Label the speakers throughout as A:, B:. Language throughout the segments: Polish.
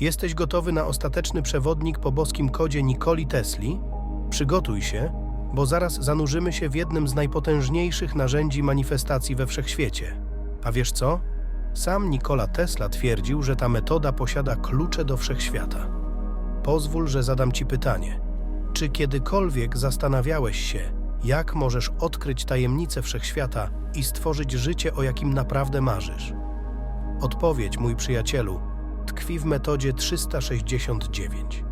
A: Jesteś gotowy na ostateczny przewodnik po boskim kodzie Nikoli Tesli? Przygotuj się, bo zaraz zanurzymy się w jednym z najpotężniejszych narzędzi manifestacji we wszechświecie. A wiesz co? Sam Nikola Tesla twierdził, że ta metoda posiada klucze do wszechświata. Pozwól, że zadam ci pytanie. Czy kiedykolwiek zastanawiałeś się, jak możesz odkryć tajemnicę wszechświata i stworzyć życie, o jakim naprawdę marzysz? Odpowiedź, mój przyjacielu, tkwi w metodzie 369.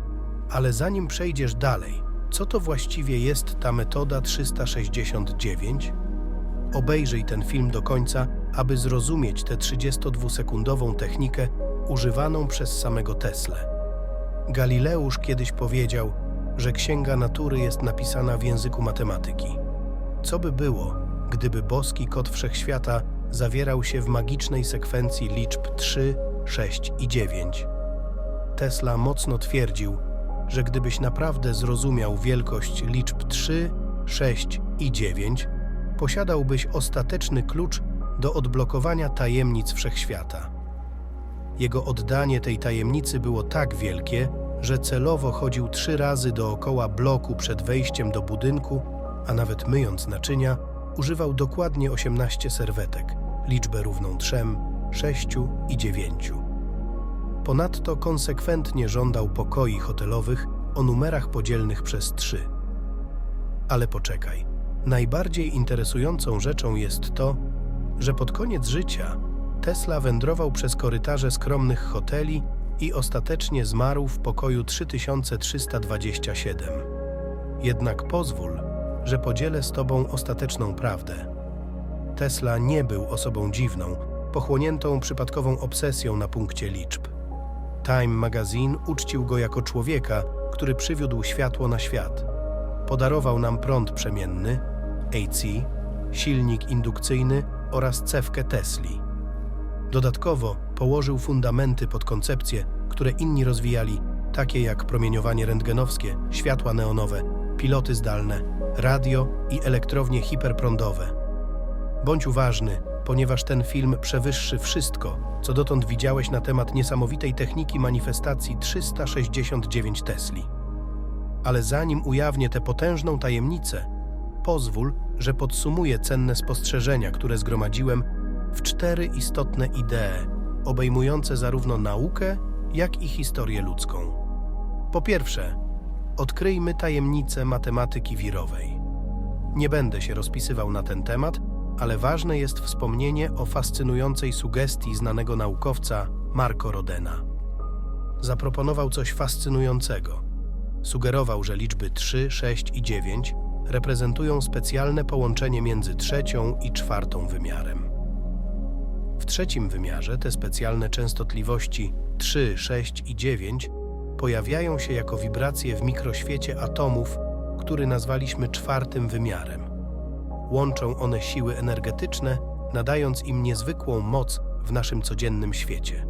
A: Ale zanim przejdziesz dalej, co to właściwie jest ta metoda 369? Obejrzyj ten film do końca, aby zrozumieć tę 32-sekundową technikę używaną przez samego Teslę. Galileusz kiedyś powiedział, że księga natury jest napisana w języku matematyki. Co by było, gdyby boski kod wszechświata zawierał się w magicznej sekwencji liczb 3, 6 i 9? Tesla mocno twierdził, że gdybyś naprawdę zrozumiał wielkość liczb 3, 6 i 9, posiadałbyś ostateczny klucz do odblokowania tajemnic wszechświata. Jego oddanie tej tajemnicy było tak wielkie, że celowo chodził trzy razy dookoła bloku przed wejściem do budynku, a nawet myjąc naczynia, używał dokładnie 18 serwetek, liczbę równą 3, 6 i 9. Ponadto konsekwentnie żądał pokoi hotelowych o numerach podzielnych przez 3. Ale poczekaj. Najbardziej interesującą rzeczą jest to, że pod koniec życia Tesla wędrował przez korytarze skromnych hoteli i ostatecznie zmarł w pokoju 3327. Jednak pozwól, że podzielę z Tobą ostateczną prawdę. Tesla nie był osobą dziwną, pochłoniętą przypadkową obsesją na punkcie liczb. Time Magazine uczcił go jako człowieka, który przywiódł światło na świat. Podarował nam prąd przemienny, AC, silnik indukcyjny oraz cewkę Tesli. Dodatkowo położył fundamenty pod koncepcje, które inni rozwijali, takie jak promieniowanie rentgenowskie, światła neonowe, piloty zdalne, radio i elektrownie hiperprądowe. Bądź uważny, ponieważ ten film przewyższy wszystko, co dotąd widziałeś na temat niesamowitej techniki manifestacji 369 Tesli. Ale zanim ujawnię tę potężną tajemnicę, pozwól, że podsumuję cenne spostrzeżenia, które zgromadziłem w cztery istotne idee, obejmujące zarówno naukę, jak i historię ludzką. Po pierwsze, odkryjmy tajemnicę matematyki wirowej. Nie będę się rozpisywał na ten temat, ale ważne jest wspomnienie o fascynującej sugestii znanego naukowca Marco Rodena. Zaproponował coś fascynującego. Sugerował, że liczby 3, 6 i 9 reprezentują specjalne połączenie między trzecią i czwartą wymiarem. W trzecim wymiarze te specjalne częstotliwości 3, 6 i 9 pojawiają się jako wibracje w mikroświecie atomów, który nazwaliśmy czwartym wymiarem. Łączą one siły energetyczne, nadając im niezwykłą moc w naszym codziennym świecie.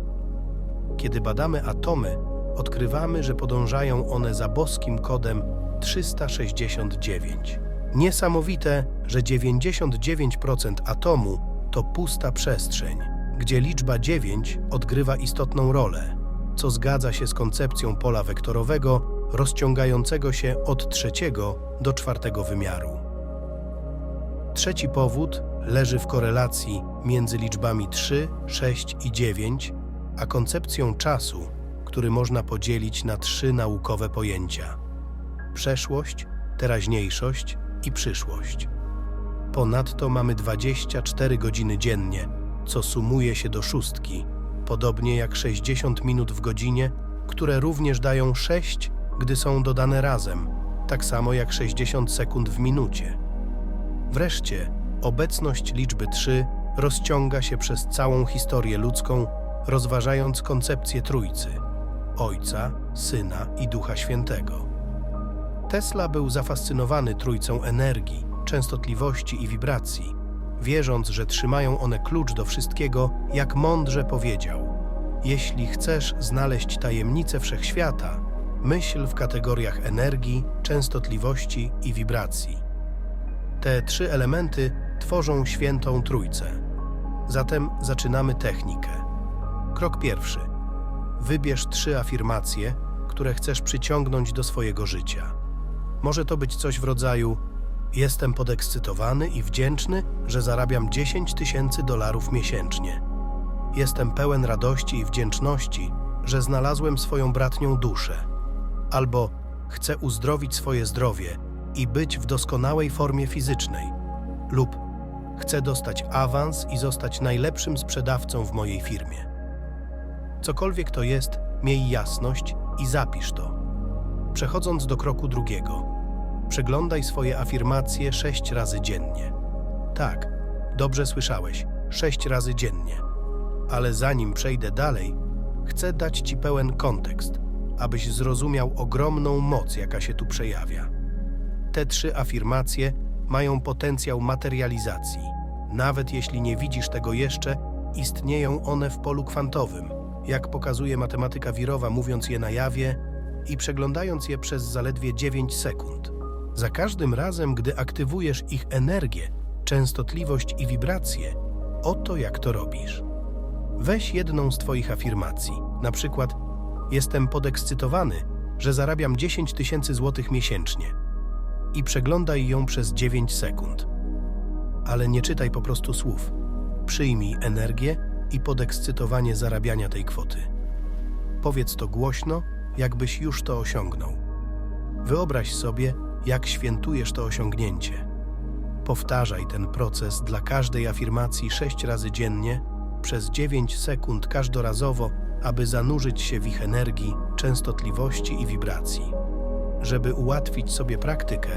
A: Kiedy badamy atomy, odkrywamy, że podążają one za boskim kodem 369. Niesamowite, że 99% atomu to pusta przestrzeń, gdzie liczba 9 odgrywa istotną rolę, co zgadza się z koncepcją pola wektorowego rozciągającego się od trzeciego do czwartego wymiaru. Trzeci powód leży w korelacji między liczbami 3, 6 i 9, a koncepcją czasu, który można podzielić na trzy naukowe pojęcia: przeszłość, teraźniejszość i przyszłość. Ponadto mamy 24 godziny dziennie, co sumuje się do szóstki, podobnie jak 60 minut w godzinie, które również dają 6, gdy są dodane razem, tak samo jak 60 sekund w minucie. Wreszcie, obecność liczby 3 rozciąga się przez całą historię ludzką, rozważając koncepcję Trójcy Ojca, Syna i Ducha Świętego. Tesla był zafascynowany trójcą energii, częstotliwości i wibracji, wierząc, że trzymają one klucz do wszystkiego, jak mądrze powiedział: Jeśli chcesz znaleźć tajemnicę wszechświata, myśl w kategoriach energii, częstotliwości i wibracji. Te trzy elementy tworzą świętą trójcę. Zatem zaczynamy technikę. Krok pierwszy. Wybierz trzy afirmacje, które chcesz przyciągnąć do swojego życia. Może to być coś w rodzaju: Jestem podekscytowany i wdzięczny, że zarabiam 10 tysięcy dolarów miesięcznie. Jestem pełen radości i wdzięczności, że znalazłem swoją bratnią duszę. Albo chcę uzdrowić swoje zdrowie i być w doskonałej formie fizycznej. Lub chcę dostać awans i zostać najlepszym sprzedawcą w mojej firmie. Cokolwiek to jest, miej jasność i zapisz to. Przechodząc do kroku drugiego, przeglądaj swoje afirmacje sześć razy dziennie. Tak, dobrze słyszałeś, sześć razy dziennie. Ale zanim przejdę dalej, chcę dać Ci pełen kontekst, abyś zrozumiał ogromną moc, jaka się tu przejawia. Te trzy afirmacje mają potencjał materializacji. Nawet jeśli nie widzisz tego jeszcze, istnieją one w polu kwantowym, jak pokazuje matematyka wirowa, mówiąc je na jawie i przeglądając je przez zaledwie 9 sekund. Za każdym razem, gdy aktywujesz ich energię, częstotliwość i wibracje, oto jak to robisz. Weź jedną z Twoich afirmacji, na przykład Jestem podekscytowany, że zarabiam 10 tysięcy złotych miesięcznie i przeglądaj ją przez 9 sekund. Ale nie czytaj po prostu słów. Przyjmij energię i podekscytowanie zarabiania tej kwoty. Powiedz to głośno, jakbyś już to osiągnął. Wyobraź sobie, jak świętujesz to osiągnięcie. Powtarzaj ten proces dla każdej afirmacji 6 razy dziennie przez 9 sekund każdorazowo, aby zanurzyć się w ich energii, częstotliwości i wibracji. Żeby ułatwić sobie praktykę,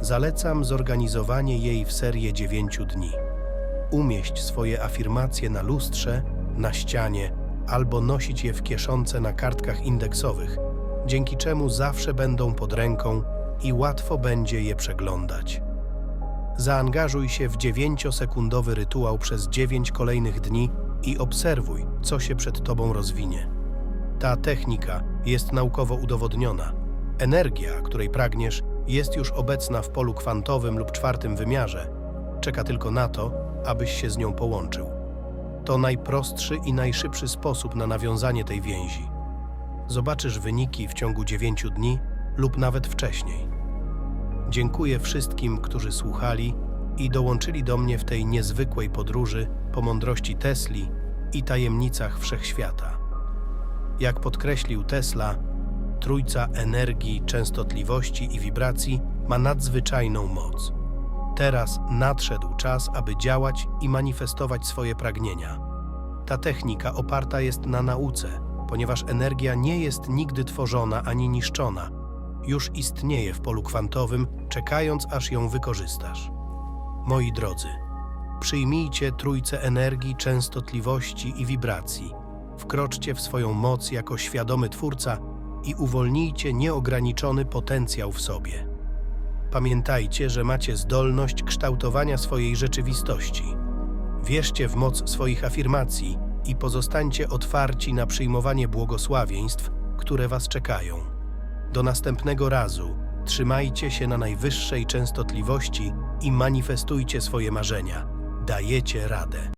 A: zalecam zorganizowanie jej w serię 9 dni. Umieść swoje afirmacje na lustrze, na ścianie albo nosić je w kieszonce na kartkach indeksowych, dzięki czemu zawsze będą pod ręką i łatwo będzie je przeglądać. Zaangażuj się w 9-sekundowy rytuał przez 9 kolejnych dni i obserwuj, co się przed Tobą rozwinie. Ta technika jest naukowo udowodniona. Energia, której pragniesz, jest już obecna w polu kwantowym lub czwartym wymiarze. Czeka tylko na to, abyś się z nią połączył. To najprostszy i najszybszy sposób na nawiązanie tej więzi. Zobaczysz wyniki w ciągu 9 dni lub nawet wcześniej. Dziękuję wszystkim, którzy słuchali i dołączyli do mnie w tej niezwykłej podróży po mądrości Tesli i tajemnicach wszechświata. Jak podkreślił Tesla, trójca energii, częstotliwości i wibracji ma nadzwyczajną moc. Teraz nadszedł czas, aby działać i manifestować swoje pragnienia. Ta technika oparta jest na nauce, ponieważ energia nie jest nigdy tworzona ani niszczona. Już istnieje w polu kwantowym, czekając aż ją wykorzystasz. Moi drodzy, przyjmijcie trójcę energii, częstotliwości i wibracji. Wkroczcie w swoją moc jako świadomy twórca i uwolnijcie nieograniczony potencjał w sobie. Pamiętajcie, że macie zdolność kształtowania swojej rzeczywistości. Wierzcie w moc swoich afirmacji i pozostańcie otwarci na przyjmowanie błogosławieństw, które Was czekają. Do następnego razu trzymajcie się na najwyższej częstotliwości i manifestujcie swoje marzenia. Dajecie radę.